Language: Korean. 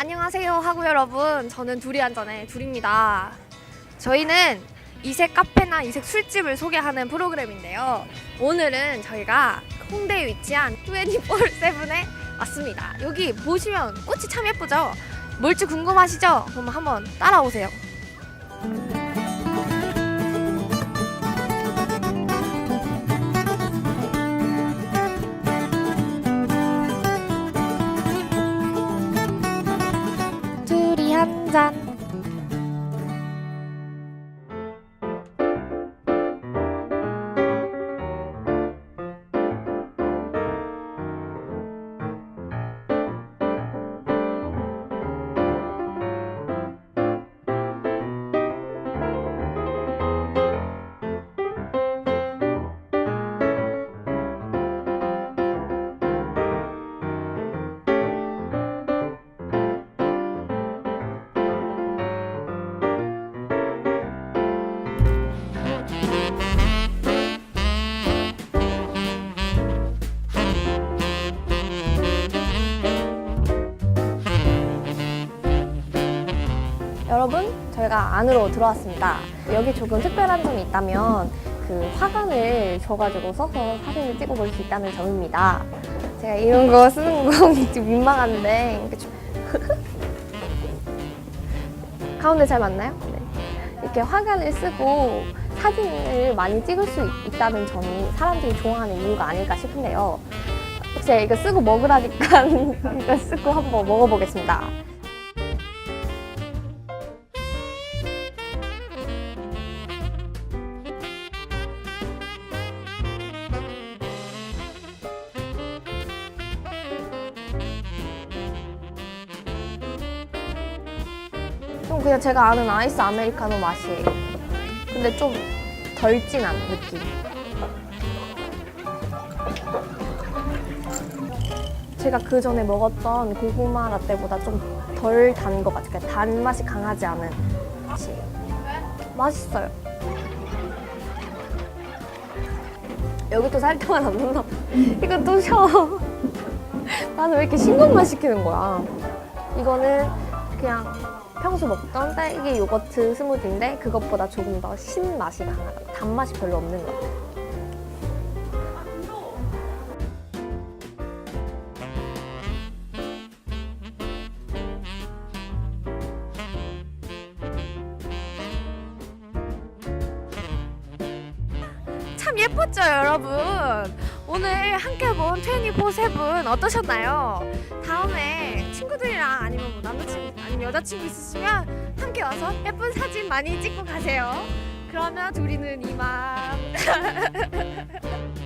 안녕하세요 하고 여러분. 저는 둘이 한잔의 둘입니다. 저희는 이색 카페나 이색 술집을 소개하는 프로그램인데요. 오늘은 저희가 홍대에 위치한 24-7에 왔습니다. 여기 보시면 꽃이 참 예쁘죠? 뭘지 궁금하시죠? 그럼 한번 따라오세요 둘 여러분 저희가 안으로 들어왔습니다. 여기 조금 특별한 점이 있다면 그 화관을 줘가지고 써서 사진을 찍어볼 수 있다는 점입니다. 제가 이런 거 쓰는 거 좀 민망한데 가운데 잘 맞나요? 네. 이렇게 화관을 쓰고 사진을 많이 찍을 수 있- 있다는 점이 사람들이 좋아하는 이유가 아닐까 싶은데요. 제가 이거 쓰고 먹으라니까 이거 쓰고 한번 먹어보겠습니다 좀 그냥 제가 아는 아이스 아메리카노 맛이에요. 근데 좀 덜 진한 느낌. 제가 그 전에 먹었던 고구마 라떼보다 좀 덜 단 것 같아요. 그러니까 단맛이 강하지 않은 맛이에요. 맛있어요. 여기 또 설탕을 안 넣나 봐. 이거 또 셔. 나는 왜 이렇게 맛 시키는 거야? 이거는 그냥 평소 먹던 딸기 요거트 스무디인데 그것보다 조금 더 신맛이 강하다. 단맛이 별로 없는 것 같아요. 참 예뻤죠, 여러분? 오늘 함께 본 24-7 어떠셨나요? 여자친구 있으시면 함께 와서 예쁜 사진 많이 찍고 가세요. 그러면 둘이는 이만.